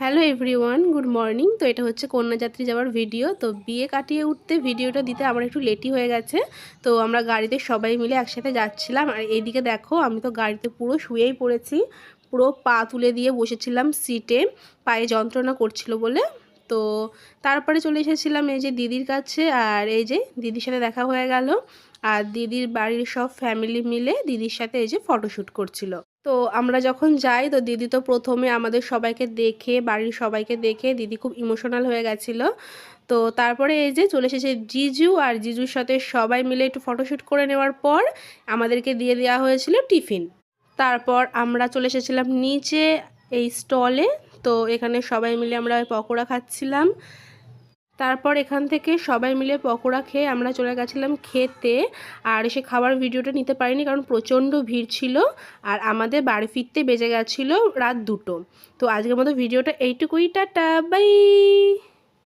Hello everyone, good morning. তো এটা হচ্ছে কন্যাযাত্রী যাওয়ার ভিডিও। তো বিয়ে কাটিয়ে উঠতে ভিডিওটা দিতে আমার একটু লেটই হয়ে গেছে। তো আমরা গাড়িতে সবাই মিলে একসাথে যাচ্ছিলাম। আর এইদিকে দেখো, আমি তো গাড়িতে পুরো শুয়েই পড়েছি। পুরো পা তুলে দিয়ে বসেছিলাম সিটে। পায়ে যন্ত্রণা করছিল বলে। তো তারপরে চলে এসেছিলাম এই যে দিদির কাছে আর এই যে দিদির সাথে দেখা হয়ে গেল। আর দিদির বাড়ির সব ফ্যামিলি মিলে দিদির সাথে এই যে ফটোশ্যুট করছিল। তো আমরা যখন যাই, তো দিদি তো প্রথমে আমাদের সবাইকে দেখে, বাড়ির সবাইকে দেখে দিদি খুব ইমোশনাল হয়ে গেছিল। তো তারপরে এই যে চলে এসেছে জিজু আর জিজুর সাথে সবাই মিলে একটু ফটোশ্যুট করে নেওয়ার পর আমাদেরকে দিয়ে দেওয়া হয়েছিল টিফিন। তারপর আমরা চলে এসেছিলাম নিচে এই স্টলে তো এখানে সবাই মিলে আমরা পকোড়া খাচ্ছিলাম। তারপর এখান থেকে সবাই মিলে পকোড়া খেয়ে আমরা চলে গেছিলাম খেতে। আর সে খাবার ভিডিওটা নিতে পারিনি কারণ প্রচণ্ড ভিড় ছিল আর আমাদের বাড়ি ফিরতে বেজে গেছিল রাত দুটো। তো আজকের মতো ভিডিওটা এইটুকুই, টাটা, বাই।